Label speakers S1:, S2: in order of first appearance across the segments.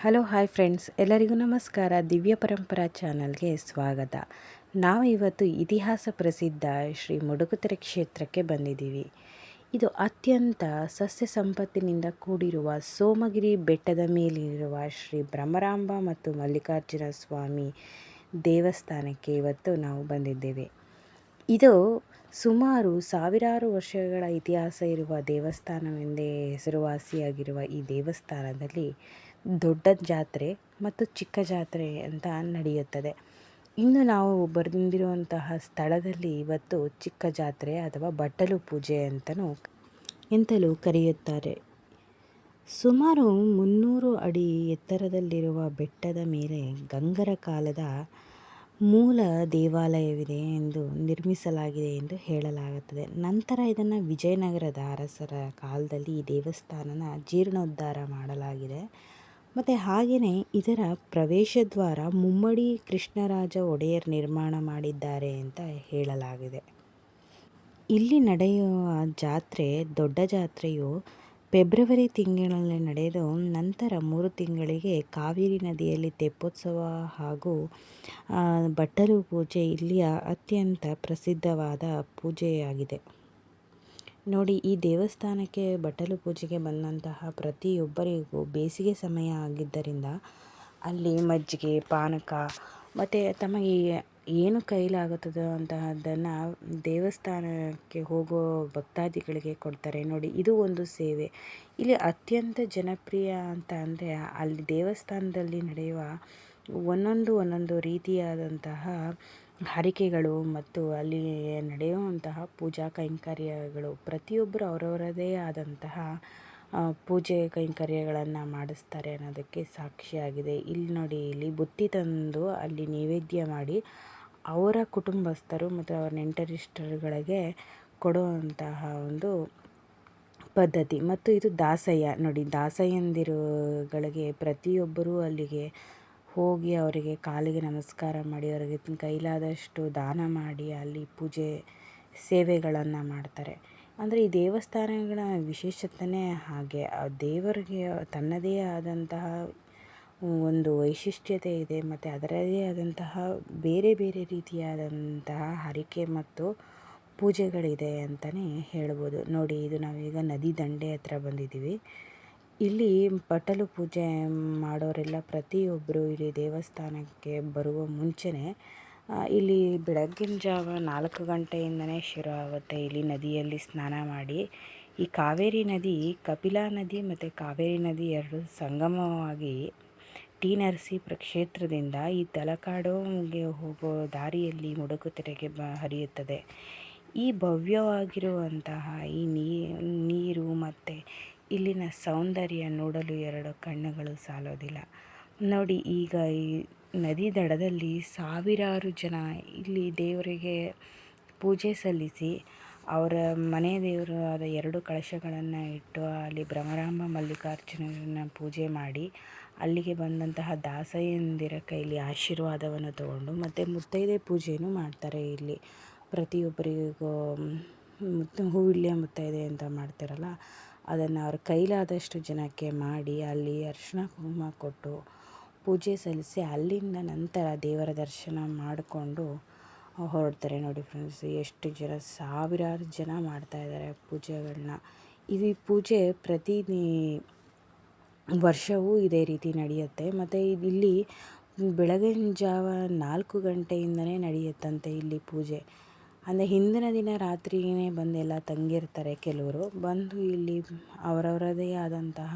S1: Hello, hi friends. ಎಲ್ಲರಿಗೂ ನಮಸ್ಕಾರ. ದಿವ್ಯ ಪರಂಪರಾ ಚಾನಲ್ಗೆ ಸ್ವಾಗತ. ನಾವು ಇವತ್ತು ಇತಿಹಾಸ ಪ್ರಸಿದ್ಧ ಶ್ರೀ ಮುಡುಕುತೆರೆ ಕ್ಷೇತ್ರಕ್ಕೆ ಬಂದಿದ್ದೀವಿ. ಇದು ಅತ್ಯಂತ ಸಸ್ಯ ಸಂಪತ್ತಿನಿಂದ ಕೂಡಿರುವ ಸೋಮಗಿರಿ ಬೆಟ್ಟದ ಮೇಲಿರುವ ಶ್ರೀ ಬ್ರಹ್ಮರಾಂಬ ಮತ್ತು ಮಲ್ಲಿಕಾರ್ಜುನ ಸ್ವಾಮಿ ದೇವಸ್ಥಾನಕ್ಕೆ ಇವತ್ತು ನಾವು ಬಂದಿದ್ದೇವೆ. ಇದು ಸುಮಾರು ಸಾವಿರಾರು ವರ್ಷಗಳ ಇತಿಹಾಸ ಇರುವ ದೇವಸ್ಥಾನವೆಂದೇ ಹೆಸರುವಾಸಿಯಾಗಿರುವ ಈ ದೇವಸ್ಥಾನದಲ್ಲಿ ದೊಡ್ಡ ಜಾತ್ರೆ ಮತ್ತು ಚಿಕ್ಕ ಜಾತ್ರೆ ಅಂತ ನಡೆಯುತ್ತದೆ. ಇನ್ನು ನಾವು ಬರೆದಿರುವಂತಹ ಸ್ಥಳದಲ್ಲಿ ಇವತ್ತು ಚಿಕ್ಕ ಜಾತ್ರೆ ಅಥವಾ ಬಟ್ಟಲು ಪೂಜೆ ಅಂತಲೂ ಎಂತಲೂ ಕರೆಯುತ್ತಾರೆ. ಸುಮಾರು ಮುನ್ನೂರು ಅಡಿ ಎತ್ತರದಲ್ಲಿರುವ ಬೆಟ್ಟದ ಮೇಲೆ ಗಂಗರ ಕಾಲದ ಮೂಲ ದೇವಾಲಯವಿದೆ ಎಂದು ನಿರ್ಮಿಸಲಾಗಿದೆ ಎಂದು ಹೇಳಲಾಗುತ್ತದೆ. ನಂತರ ಇದನ್ನು ವಿಜಯನಗರದ ಅರಸರ ಕಾಲದಲ್ಲಿ ಈ ದೇವಸ್ಥಾನನ ಜೀರ್ಣೋದ್ಧಾರ ಮಾಡಲಾಗಿದೆ. ಮತ್ತು ಹಾಗೆಯೇ ಇದರ ಪ್ರವೇಶ ದ್ವಾರ ಮುಮ್ಮಡಿ ಕೃಷ್ಣರಾಜ ಒಡೆಯರ್ ನಿರ್ಮಾಣ ಮಾಡಿದ್ದಾರೆ ಅಂತ ಹೇಳಲಾಗಿದೆ. ಇಲ್ಲಿ ನಡೆಯುವ ಜಾತ್ರೆ, ದೊಡ್ಡ ಜಾತ್ರೆಯು ಫೆಬ್ರವರಿ ತಿಂಗಳಲ್ಲಿ ನಡೆದು ನಂತರ ಮೂರು ತಿಂಗಳಿಗೆ ಕಾವೇರಿ ನದಿಯಲ್ಲಿ ತೆಪ್ಪೋತ್ಸವ ಹಾಗೂ ಬಟ್ಟಲು ಪೂಜೆ ಇಲ್ಲಿಯ ಅತ್ಯಂತ ಪ್ರಸಿದ್ಧವಾದ ಪೂಜೆಯಾಗಿದೆ. ನೋಡಿ, ಈ ದೇವಸ್ಥಾನಕ್ಕೆ ಬಟ್ಟಲು ಪೂಜೆಗೆ ಬಂದಂತಹ ಪ್ರತಿಯೊಬ್ಬರಿಗೂ ಬೇಸಿಗೆ ಸಮಯ ಆಗಿದ್ದರಿಂದ ಅಲ್ಲಿ ಮಜ್ಜಿಗೆ, ಪಾನಕ ಮತ್ತು ತಮಗೆ ಏನು ಕೈಲಾಗುತ್ತದೋ ಅಂತಹದ್ದನ್ನು ದೇವಸ್ಥಾನಕ್ಕೆ ಹೋಗೋ ಭಕ್ತಾದಿಗಳಿಗೆ ಕೊಡ್ತಾರೆ. ನೋಡಿ, ಇದು ಒಂದು ಸೇವೆ. ಇಲ್ಲಿ ಅತ್ಯಂತ ಜನಪ್ರಿಯ ಅಂತ ಅಂದರೆ ಅಲ್ಲಿ ದೇವಸ್ಥಾನದಲ್ಲಿ ನಡೆಯುವ ಒಂದೊಂದು ಒಂದೊಂದು ರೀತಿಯಾದಂತಹ ಹರಿಕೆಗಳು ಮತ್ತು ಅಲ್ಲಿ ನಡೆಯುವಂತಹ ಪೂಜಾ ಕೈಂಕರ್ಯಗಳು ಪ್ರತಿಯೊಬ್ಬರು ಅವರವರದೇ ಆದಂತಹ ಪೂಜೆ ಕೈಂಕರ್ಯಗಳನ್ನು ಮಾಡಿಸ್ತಾರೆ ಅನ್ನೋದಕ್ಕೆ ಸಾಕ್ಷಿಯಾಗಿದೆ. ಇಲ್ಲಿ ನೋಡಿ, ಇಲ್ಲಿ ಬುತ್ತಿ ತಂದು ಅಲ್ಲಿ ನೈವೇದ್ಯ ಮಾಡಿ ಅವರ ಕುಟುಂಬಸ್ಥರು ಮತ್ತು ಅವರ ನೆಂಟರಿಷ್ಟರುಗಳಿಗೆ ಕೊಡುವಂತಹ ಒಂದು ಪದ್ಧತಿ. ಮತ್ತು ಇದು ದಾಸಯ್ಯ. ನೋಡಿ, ದಾಸಯ್ಯಂದಿರುಗಳಿಗೆ ಪ್ರತಿಯೊಬ್ಬರೂ ಅಲ್ಲಿಗೆ ಹೋಗಿ ಅವರಿಗೆ ಕಾಲಿಗೆ ನಮಸ್ಕಾರ ಮಾಡಿ, ಅವರಿಗೆ ಕೈಲಾದಷ್ಟು ದಾನ ಮಾಡಿ, ಅಲ್ಲಿ ಪೂಜೆ ಸೇವೆಗಳನ್ನು ಮಾಡ್ತಾರೆ. ಅಂದರೆ ಈ ದೇವಸ್ಥಾನಗಳ ವಿಶೇಷತೆಯೇ ಹಾಗೆ. ಆ ದೇವರಿಗೆ ತನ್ನದೇ ಆದಂತಹ ಒಂದು ವೈಶಿಷ್ಟ್ಯತೆ ಇದೆ, ಮತ್ತು ಅದರದೇ ಆದಂತಹ ಬೇರೆ ಬೇರೆ ರೀತಿಯಾದಂತಹ ಹರಿಕೆ ಮತ್ತು ಪೂಜೆಗಳಿದೆ ಅಂತಲೇ ಹೇಳ್ಬೋದು. ನೋಡಿ, ಇದು ನಾವೀಗ ನದಿ ದಂಡೆ ಹತ್ರ ಬಂದಿದ್ದೀವಿ. ಇಲ್ಲಿ ಬಟ್ಟಲು ಪೂಜೆ ಮಾಡೋರೆಲ್ಲ ಪ್ರತಿಯೊಬ್ಬರು ಇಲ್ಲಿ ದೇವಸ್ಥಾನಕ್ಕೆ ಬರುವ ಮುಂಚೆನೇ ಇಲ್ಲಿ ಬೆಳಗ್ಗಿನ ಜಾವ ನಾಲ್ಕು ಗಂಟೆಯಿಂದನೇ ಶುರು ಆಗುತ್ತೆ ಇಲ್ಲಿ ನದಿಯಲ್ಲಿ ಸ್ನಾನ ಮಾಡಿ. ಈ ಕಾವೇರಿ ನದಿ, ಕಪಿಲಾ ನದಿ ಮತ್ತು ಕಾವೇರಿ ನದಿ ಎರಡು ಸಂಗಮವಾಗಿ ಟಿ ನರಸೀಪುರ ಕ್ಷೇತ್ರದಿಂದ ಈ ತಲಕಾಡುಗೆ ಹೋಗೋ ದಾರಿಯಲ್ಲಿ ಮುಡುಕುತೆರೆಗೆ ಬ, ಹರಿಯುತ್ತದೆ. ಈ ಭವ್ಯವಾಗಿರುವಂತಹ ಈ ನೀರು ಇಲ್ಲಿನ ಸೌಂದರ್ಯ ನೋಡಲು ಎರಡು ಕಣ್ಣುಗಳು ಸಾಲೋದಿಲ್ಲ. ನೋಡಿ, ಈಗ ಈ ನದಿ ದಡದಲ್ಲಿ ಸಾವಿರಾರು ಜನ ಇಲ್ಲಿ ದೇವರಿಗೆ ಪೂಜೆ ಸಲ್ಲಿಸಿ, ಅವರ ಮನೆ ದೇವರು ಆದ ಎರಡು ಕಳಶಗಳನ್ನು ಇಟ್ಟು ಅಲ್ಲಿ ಭ್ರಮರಾಂಬ ಮಲ್ಲಿಕಾರ್ಜುನರನ್ನು ಪೂಜೆ ಮಾಡಿ, ಅಲ್ಲಿಗೆ ಬಂದಂತಹ ದಾಸಯಂದಿರ ಕೈಲಿ ಆಶೀರ್ವಾದವನ್ನು ತಗೊಂಡು ಮತ್ತು ಮುತ್ತೈದೆ ಪೂಜೆಯನ್ನು ಮಾಡ್ತಾರೆ ಇಲ್ಲಿ. ಪ್ರತಿಯೊಬ್ಬರಿಗೂ ಮುತ್ತು ಹೂವಿಳ್ಯ ಮುತ್ತೈದೆ ಅಂತ ಮಾಡ್ತಾರಲ್ಲ ಅದನ್ನು ಅವ್ರ ಕೈಲಾದಷ್ಟು ಜನಕ್ಕೆ ಮಾಡಿ ಅಲ್ಲಿ ಅರಿಶಿಣ ಕುಂಕುಮ ಕೊಟ್ಟು ಪೂಜೆ ಸಲ್ಲಿಸಿ ಅಲ್ಲಿಂದ ನಂತರ ದೇವರ ದರ್ಶನ ಮಾಡಿಕೊಂಡು ಹೊರಡ್ತಾರೆ ನೋಡಿ ಫ್ರೆಂಡ್ಸ್ ಎಷ್ಟು ಜನ, ಸಾವಿರಾರು ಜನ ಮಾಡ್ತಾ ಇದ್ದಾರೆ ಪೂಜೆಗಳನ್ನ. ಇದು ಪೂಜೆ ಪ್ರತಿ ವರ್ಷವೂ ಇದೇ ರೀತಿ ನಡೆಯುತ್ತೆ. ಮತ್ತು ಇಲ್ಲಿ ಬೆಳಗಿನ ಜಾವ ನಾಲ್ಕು ಗಂಟೆಯಿಂದಲೇ ನಡೆಯುತ್ತಂತೆ ಇಲ್ಲಿ ಪೂಜೆ. ಅಂದರೆ ಹಿಂದಿನ ದಿನ ರಾತ್ರಿಯೇ ಬಂದೆಲ್ಲ ತಂಗಿರ್ತಾರೆ ಕೆಲವರು. ಬಂದು ಇಲ್ಲಿ ಅವರವರದೇ ಆದಂತಹ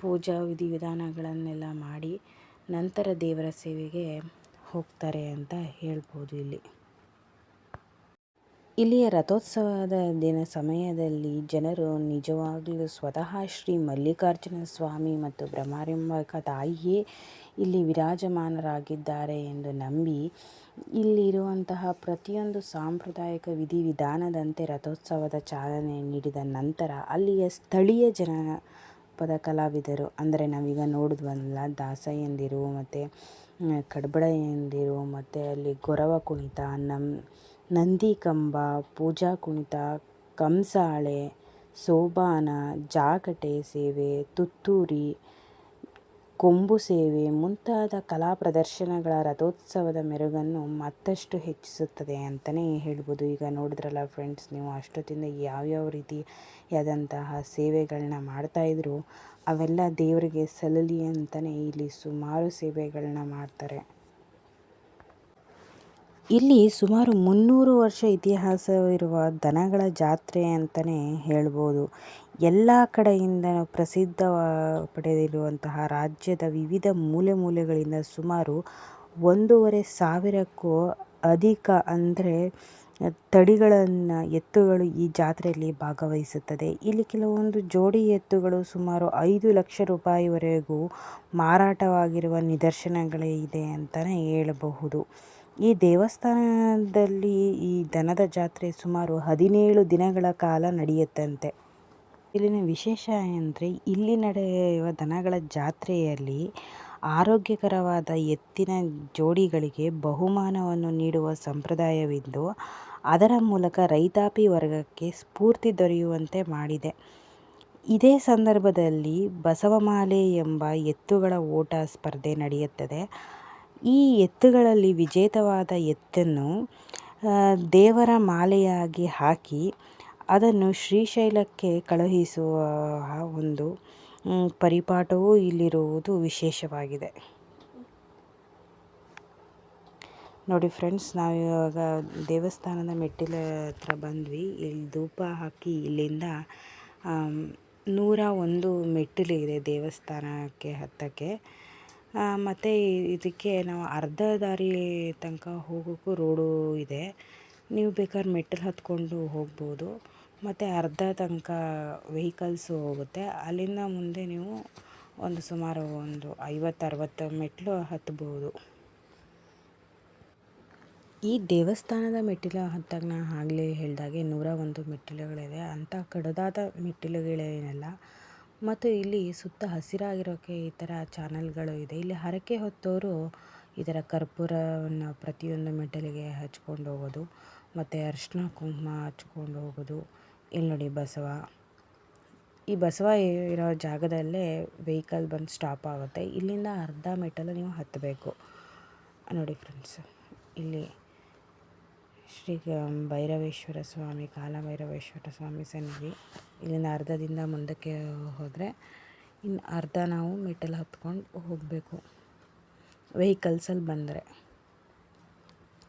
S1: ಪೂಜಾ ವಿಧಿವಿಧಾನಗಳನ್ನೆಲ್ಲ ಮಾಡಿ ನಂತರ ದೇವರ ಸೇವೆಗೆ ಹೋಗ್ತಾರೆ ಅಂತ ಹೇಳ್ಬೋದು ಇಲ್ಲಿ. ಇಲ್ಲಿಯ ರಥೋತ್ಸವದ ದಿನ ಸಮಯದಲ್ಲಿ ಜನರು ನಿಜವಾಗಲೂ ಸ್ವತಃ ಶ್ರೀ ಮಲ್ಲಿಕಾರ್ಜುನ ಸ್ವಾಮಿ ಮತ್ತು ಬ್ರಹ್ಮಾರಿಂಬಕ ತಾಯಿಯೇ ಇಲ್ಲಿ ವಿರಾಜಮಾನರಾಗಿದ್ದಾರೆ ಎಂದು ನಂಬಿ ಇಲ್ಲಿರುವಂತಹ ಪ್ರತಿಯೊಂದು ಸಾಂಪ್ರದಾಯಿಕ ವಿಧಿವಿಧಾನದಂತೆ ರಥೋತ್ಸವದ ಚಾಲನೆ ನೀಡಿದ ನಂತರ ಅಲ್ಲಿಯ ಸ್ಥಳೀಯ ಜನಪದ ಕಲಾವಿದರು, ಅಂದರೆ ನಾವೀಗ ನೋಡಿದ್ವಲ್ಲ ದಾಸಯ್ಯಂದಿರು ಮತ್ತು ಕಡ್ಬಳೆಯಂದಿರು ಮತ್ತು ಅಲ್ಲಿ ಗೊರವ ಕುಣಿತ, ನಮ್ ನಂದಿ ಕಂಬ ಪೂಜಾ ಕುಣಿತ, ಕಂಸಾಳೆ, ಸೋಬಾನ, ಜಾಗಟೆ ಸೇವೆ, ತುತ್ತೂರಿ, ಕೊಂಬು ಸೇವೆ ಮುಂತಾದ ಕಲಾ ಪ್ರದರ್ಶನಗಳ ರಥೋತ್ಸವದ ಮೆರುಗನ್ನು ಮತ್ತಷ್ಟು ಹೆಚ್ಚಿಸುತ್ತದೆ ಅಂತಲೇ ಹೇಳ್ಬೋದು. ಈಗ ನೋಡಿದ್ರಲ್ಲ ಫ್ರೆಂಡ್ಸ್ ನೀವು ಅಷ್ಟೊತ್ತಿಂದ ಯಾವ್ಯಾವ ರೀತಿಯಾದಂತಹ ಸೇವೆಗಳನ್ನ ಮಾಡ್ತಾಯಿದ್ರು ಅವೆಲ್ಲ ದೇವರಿಗೆ ಸಲ್ಲಲಿ ಅಂತಲೇ ಇಲ್ಲಿ ಸುಮಾರು ಸೇವೆಗಳನ್ನ ಮಾಡ್ತಾರೆ. ಇಲ್ಲಿ ಸುಮಾರು ಮುನ್ನೂರು ವರ್ಷ ಇತಿಹಾಸವಿರುವ ದನಗಳ ಜಾತ್ರೆ ಅಂತಲೇ ಹೇಳ್ಬೋದು. ಎಲ್ಲ ಕಡೆಯಿಂದ ಪ್ರಸಿದ್ಧ ಪಡೆದಿರುವಂತಹ ರಾಜ್ಯದ ವಿವಿಧ ಮೂಲೆ ಮೂಲೆಗಳಿಂದ ಸುಮಾರು ಒಂದೂವರೆ ಸಾವಿರಕ್ಕೂ ಅಧಿಕ ಅಂದರೆ ತಡಿಗಳನ್ನು, ಎತ್ತುಗಳು ಈ ಜಾತ್ರೆಯಲ್ಲಿ ಭಾಗವಹಿಸುತ್ತದೆ. ಇಲ್ಲಿ ಕೆಲವೊಂದು ಜೋಡಿ ಎತ್ತುಗಳು ಸುಮಾರು ಐದು ಲಕ್ಷ ರೂಪಾಯಿವರೆಗೂ ಮಾರಾಟವಾಗಿರುವ ನಿದರ್ಶನಗಳೇ ಇದೆ ಅಂತಲೇ ಹೇಳಬಹುದು. ಈ ದೇವಸ್ಥಾನದಲ್ಲಿ ಈ ದನದ ಜಾತ್ರೆ ಸುಮಾರು ಹದಿನೇಳು ದಿನಗಳ ಕಾಲ ನಡೆಯುತ್ತಂತೆ. ಇಲ್ಲಿನ ವಿಶೇಷ ಅಂದರೆ ಇಲ್ಲಿ ನಡೆಯುವ ದನಗಳ ಜಾತ್ರೆಯಲ್ಲಿ ಆರೋಗ್ಯಕರವಾದ ಎತ್ತಿನ ಜೋಡಿಗಳಿಗೆ ಬಹುಮಾನವನ್ನು ನೀಡುವ ಸಂಪ್ರದಾಯವಿದ್ದು, ಅದರ ಮೂಲಕ ರೈತಾಪಿ ವರ್ಗಕ್ಕೆ ಸ್ಫೂರ್ತಿ ದೊರೆಯುವಂತೆ ಮಾಡಿದೆ. ಇದೇ ಸಂದರ್ಭದಲ್ಲಿ ಬಸವಮಾಲೆ ಎಂಬ ಎತ್ತುಗಳ ಓಟ ಸ್ಪರ್ಧೆ ನಡೆಯುತ್ತದೆ. ಈ ಎತ್ತುಗಳಲ್ಲಿ ವಿಜೇತವಾದ ಎತ್ತನ್ನು ದೇವರ ಮಾಲೆಯಾಗಿ ಹಾಕಿ ಅದನ್ನು ಶ್ರೀಶೈಲಕ್ಕೆ ಕಳುಹಿಸುವ ಒಂದು ಪರಿಪಾಠವೂ ಇಲ್ಲಿರುವುದು ವಿಶೇಷವಾಗಿದೆ. ನೋಡಿ ಫ್ರೆಂಡ್ಸ್, ನಾವು ಇವಾಗ ದೇವಸ್ಥಾನದ ಮೆಟ್ಟಿಲ ಹತ್ರ ಬಂದ್ವಿ. ಇಲ್ಲಿ ಧೂಪ ಹಾಕಿ ಇಲ್ಲಿಂದ ನೂರ ಒಂದು ಮೆಟ್ಟಿಲಿದೆ ದೇವಸ್ಥಾನಕ್ಕೆ ಹತ್ತಕ್ಕೆ. ಮತ್ತು ಇದಕ್ಕೆ ನಾವು ಅರ್ಧ ದಾರಿ ತನಕ ಹೋಗೋಕ್ಕೂ ರೋಡು ಇದೆ. ನೀವು ಬೇಕಾದ್ರೆ ಮೆಟ್ಟಿಲು ಹತ್ಕೊಂಡು ಹೋಗ್ಬೋದು. ಮತ್ತು ಅರ್ಧ ತನಕ ವೆಹಿಕಲ್ಸು ಹೋಗುತ್ತೆ. ಅಲ್ಲಿಂದ ಮುಂದೆ ನೀವು ಒಂದು ಸುಮಾರು ಒಂದು ಐವತ್ತು ಅರವತ್ತು ಮೆಟ್ಟಿಲು ಹತ್ಬೋದು. ಈ ದೇವಸ್ಥಾನದ ಮೆಟ್ಟಿಲು ಹತ್ತಾಗ ನಾನು ಆಗಲೇ ಹೇಳಿದಾಗೆ ನೂರ ಒಂದು ಮೆಟ್ಟಿಲುಗಳಿದೆ ಅಂಥ ಕಡದಾದ ಮೆಟ್ಟಿಲುಗಳೇನಲ್ಲ. ಮತ್ತು ಇಲ್ಲಿ ಸುತ್ತ ಹಸಿರಾಗಿರೋಕ್ಕೆ ಈ ಥರ ಚಾನಲ್ಗಳು ಇದೆ. ಇಲ್ಲಿ ಹರಕೆ ಹೊತ್ತವರು ಥರ ಕರ್ಪೂರವನ್ನು ಪ್ರತಿಯೊಂದು ಮೆಟ್ಟಲಿಗೆ ಹಚ್ಕೊಂಡು ಹೋಗೋದು, ಮತ್ತು ಅರಿಶಿನ ಕುಂಕುಮ ಹಚ್ಕೊಂಡು ಹೋಗೋದು. ಇಲ್ಲಿ ನೋಡಿ ಬಸವ. ಈ ಬಸವ ಇರೋ ಜಾಗದಲ್ಲೇ ವೆಹಿಕಲ್ ಬಂದು ಸ್ಟಾಪ್ ಆಗುತ್ತೆ. ಇಲ್ಲಿಂದ ಅರ್ಧ ಮೆಟ್ಟಲು ನೀವು ಹತ್ತಬೇಕು. ನೋಡಿ ಫ್ರೆಂಡ್ಸ್, ಇಲ್ಲಿ ಶ್ರೀ ಭೈರವೇಶ್ವರ ಸ್ವಾಮಿ, ಕಾಲಭೈರವೇಶ್ವರ ಸ್ವಾಮಿ ಸನ್ನಿಧಿ. ಇಲ್ಲಿಂದ ಅರ್ಧದಿಂದ ಮುಂದಕ್ಕೆ ಹೋದರೆ ಇನ್ನು ಅರ್ಧ ನಾವು ಮೆಟ್ಟಲು ಹತ್ಕೊಂಡು ಹೋಗಬೇಕು. ವೆಹಿಕಲ್ಸಲ್ಲಿ ಬಂದರೆ.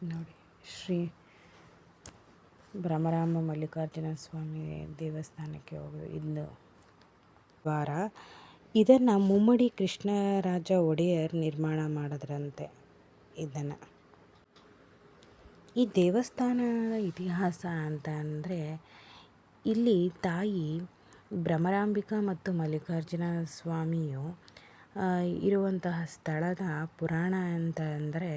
S1: ನೋಡಿ, ಶ್ರೀ ಬ್ರಹ್ಮರಾಮ ಮಲ್ಲಿಕಾರ್ಜುನ ಸ್ವಾಮಿ ದೇವಸ್ಥಾನಕ್ಕೆ ಹೋಗೋದು ಇಂದು ವಾರ. ಇದನ್ನು ಮುಮ್ಮಡಿ ಕೃಷ್ಣರಾಜ ಒಡೆಯರ್ ನಿರ್ಮಾಣ ಮಾಡಿದ್ರಂತೆ ಇದನ್ನು. ಈ ದೇವಸ್ಥಾನದ ಇತಿಹಾಸ ಅಂತ ಅಂದರೆ ಇಲ್ಲಿ ತಾಯಿ ಭ್ರಮರಾಂಬಿಕಾ ಮತ್ತು ಮಲ್ಲಿಕಾರ್ಜುನ ಸ್ವಾಮಿಯು ಇರುವಂತಹ ಸ್ಥಳದ ಪುರಾಣ ಅಂತ ಅಂದರೆ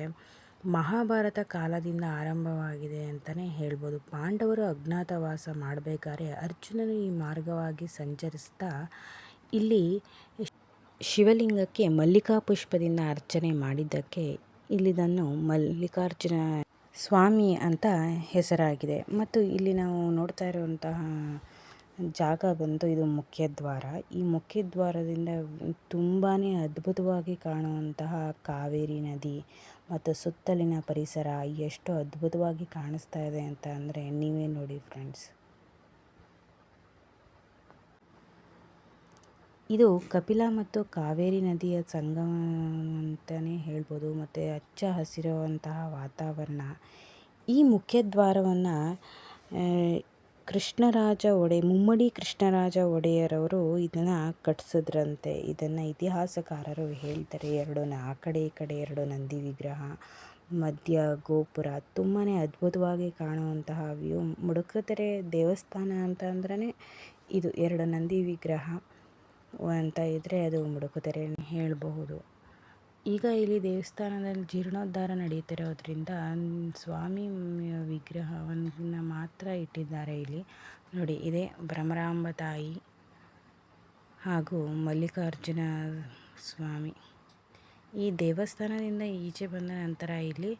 S1: ಮಹಾಭಾರತ ಕಾಲದಿಂದ ಆರಂಭವಾಗಿದೆ ಅಂತಲೇ ಹೇಳ್ಬೋದು. ಪಾಂಡವರು ಅಜ್ಞಾತವಾಸ ಮಾಡಬೇಕಾದ್ರೆ ಅರ್ಜುನನು ಈ ಮಾರ್ಗವಾಗಿ ಸಂಚರಿಸ್ತಾ ಇಲ್ಲಿ ಶಿವಲಿಂಗಕ್ಕೆ ಮಲ್ಲಿಕಾ ಪುಷ್ಪದಿಂದ ಅರ್ಚನೆ ಮಾಡಿದ್ದಕ್ಕೆ ಇಲ್ಲಿದನ್ನು ಮಲ್ಲಿಕಾರ್ಜುನ ಸ್ವಾಮಿ ಅಂತ ಹೆಸರಾಗಿದೆ. ಮತ್ತು ಇಲ್ಲಿ ನಾವು ನೋಡ್ತಾ ಇರುವಂತಹ ಜಾಗ ಬಂದು ಇದು ಮುಖ್ಯದ್ವಾರ. ಈ ಮುಖ್ಯದ್ವಾರದಿಂದ ತುಂಬಾ ಅದ್ಭುತವಾಗಿ ಕಾಣುವಂತಹ ಕಾವೇರಿ ನದಿ ಮತ್ತು ಸುತ್ತಲಿನ ಪರಿಸರ ಎಷ್ಟು ಅದ್ಭುತವಾಗಿ ಕಾಣಿಸ್ತಾ ಇದೆ ಅಂತ ಅಂದರೆ ನೀವೇ ನೋಡಿ ಫ್ರೆಂಡ್ಸ್. ಇದು ಕಪಿಲ ಮತ್ತು ಕಾವೇರಿ ನದಿಯ ಸಂಗಮ ಅಂತಲೇ ಹೇಳ್ಬೋದು. ಮತ್ತು ಹಚ್ಚ ಹಸಿರುವಂತಹ ವಾತಾವರಣ. ಈ ಮುಖ್ಯದ್ವಾರವನ್ನು ಕೃಷ್ಣರಾಜ ಒಡೆ, ಮುಮ್ಮಡಿ ಕೃಷ್ಣರಾಜ ಒಡೆಯರವರು ಇದನ್ನು ಕಟ್ಟಿಸಿದ್ರಂತೆ ಇದನ್ನು ಇತಿಹಾಸಕಾರರು ಹೇಳ್ತಾರೆ, ಎರಡು ಆ ಕಡೆ ಈ ಕಡೆ ಎರಡು ನಂದಿ ವಿಗ್ರಹ, ಮಧ್ಯ ಗೋಪುರ. ತುಂಬಾ ಅದ್ಭುತವಾಗಿ ಕಾಣುವಂತಹ ವ್ಯೂ. ಮುಡುಕತೆರೆ ದೇವಸ್ಥಾನ ಅಂತ ಅಂದ್ರೆ ಇದು ಎರಡು ನಂದಿ ವಿಗ್ರಹ. ಅಂತ ಇದ್ದರೆ ಅದು ಮುಡುಕುತೆರೆ ಹೇಳಬಹುದು. ಈಗ ಇಲ್ಲಿ ದೇವಸ್ಥಾನದಲ್ಲಿ ಜೀರ್ಣೋದ್ಧಾರ ನಡೀತಿರೋದ್ರಿಂದ ಸ್ವಾಮಿ ವಿಗ್ರಹವನ್ನು ಮಾತ್ರ ಇಟ್ಟಿದ್ದಾರೆ ಇಲ್ಲಿ. ನೋಡಿ, ಇದೇ ಭ್ರಮರಾಂಬ ತಾಯಿ ಹಾಗೂ ಮಲ್ಲಿಕಾರ್ಜುನ ಸ್ವಾಮಿ. ಈ ದೇವಸ್ಥಾನದಿಂದ ಈಚೆ ಬಂದ ನಂತರ ಇಲ್ಲಿ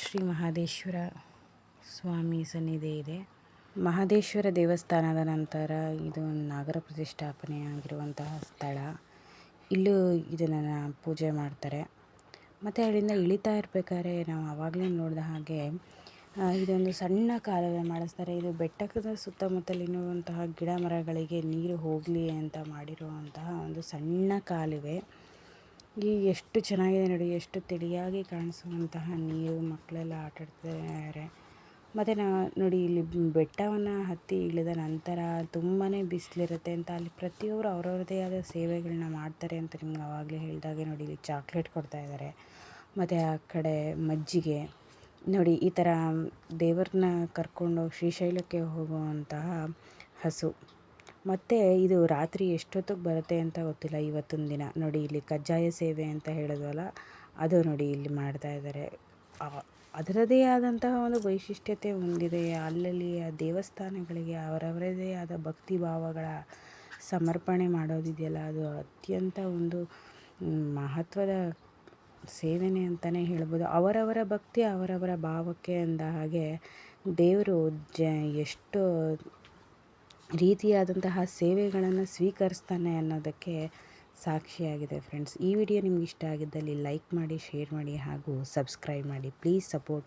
S1: ಶ್ರೀ ಮಹದೇಶ್ವರ ಸ್ವಾಮಿ ಸನ್ನಿಧಿ ಇದೆ. ಮಹದೇಶ್ವರ ದೇವಸ್ಥಾನದ ನಂತರ ಇದು ನಾಗರ ಪ್ರತಿಷ್ಠಾಪನೆ ಆಗಿರುವಂತಹ ಸ್ಥಳ. ಇಲ್ಲೂ ಇದನ್ನು ಪೂಜೆ ಮಾಡ್ತಾರೆ. ಮತ್ತು ಅಲ್ಲಿಂದ ಇಳಿತಾ ಇರಬೇಕಾದ್ರೆ ನಾವು ಆವಾಗಲೇ ನೋಡಿದ ಹಾಗೆ ಇದೊಂದು ಸಣ್ಣ ಕಾಲುವೆ ಮಾಡಿಸ್ತಾರೆ. ಇದು ಬೆಟ್ಟದ ಸುತ್ತಮುತ್ತಲಿರುವಂತಹ ಗಿಡ ಮರಗಳಿಗೆ ನೀರು ಹೋಗಲಿ ಅಂತ ಮಾಡಿರುವಂತಹ ಒಂದು ಸಣ್ಣ ಕಾಲುವೆ. ಈ ಎಷ್ಟು ಚೆನ್ನಾಗಿದೆ ನೋಡಿ, ಎಷ್ಟು ತಿಳಿಯಾಗಿ ಕಾಣಿಸುವಂತಹ ನೀರು ಮಕ್ಕಳೆಲ್ಲ ಆಟ ಆಡ್ತಿದ್ದಾರೆ ಮತ್ತು ನಾ ನೋಡಿ ಇಲ್ಲಿ ಬೆಟ್ಟವನ್ನು ಹತ್ತಿ ಇಳಿದ ನಂತರ ತುಂಬಾ ಬಿಸಿಲಿರುತ್ತೆ ಅಂತ ಅಲ್ಲಿ ಪ್ರತಿಯೊಬ್ಬರು ಅವ್ರವ್ರದ್ದೇ ಆದ ಸೇವೆಗಳನ್ನ ಮಾಡ್ತಾರೆ ಅಂತ ನಿಮ್ಗೆ ಆವಾಗಲೇ ಹೇಳಿದಾಗೆ ನೋಡಿ ಇಲ್ಲಿ ಚಾಕ್ಲೇಟ್ ಕೊಡ್ತಾ ಇದ್ದಾರೆ ಮತ್ತು ಆ ಕಡೆ ಮಜ್ಜಿಗೆ, ನೋಡಿ ಈ ಥರ ದೇವ್ರನ್ನ ಕರ್ಕೊಂಡು ಶ್ರೀಶೈಲಕ್ಕೆ ಹೋಗುವಂತಹ ಹಸು. ಮತ್ತು ಇದು ರಾತ್ರಿ ಎಷ್ಟೊತ್ತಿಗೆ ಬರುತ್ತೆ ಅಂತ ಗೊತ್ತಿಲ್ಲ, ಇವತ್ತಿನ ದಿನ. ನೋಡಿ ಇಲ್ಲಿ ಕಜ್ಜಾಯ ಸೇವೆ ಅಂತ ಹೇಳಿದ್ವಲ್ಲ, ಅದು ನೋಡಿ ಇಲ್ಲಿ ಮಾಡ್ತಾ ಇದ್ದಾರೆ ಅದರದೇ ಆದಂತಹ ಒಂದು ವೈಶಿಷ್ಟ್ಯತೆ ಹೊಂದಿದೆ. ಅಲ್ಲಲ್ಲಿ ಆ ದೇವಸ್ಥಾನಗಳಿಗೆ ಅವರವರದೇ ಆದ ಭಕ್ತಿ ಭಾವಗಳ ಸಮರ್ಪಣೆ ಮಾಡೋದಿದೆಯಲ್ಲ, ಅದು ಅತ್ಯಂತ ಒಂದು ಮಹತ್ವದ ಸೇವನೆ ಅಂತಲೇ ಹೇಳ್ಬೋದು. ಅವರವರ ಭಕ್ತಿ, ಅವರವರ ಭಾವಕ್ಕೆ ಅಂದ ಹಾಗೆ ದೇವರು ಜ, ಎಷ್ಟು ರೀತಿಯಾದಂತಹ ಸೇವೆಗಳನ್ನು ಸ್ವೀಕರಿಸ್ತಾನೆ ಅನ್ನೋದಕ್ಕೆ ಸಾಕ್ಷಿಯಾಗಿದೆ ಫ್ರೆಂಡ್ಸ್ ಈ ವಿಡಿಯೋ ನಿಮ್ಗೆ ಇಷ್ಟ ಆಗಿದ್ದಲ್ಲಿ ಲೈಕ್ ಮಾಡಿ ಶೇರ್ ಮಾಡಿ ಹಾಗೂ ಸಬ್ಸ್ಕ್ರೈಬ್ ಮಾಡಿ. Please support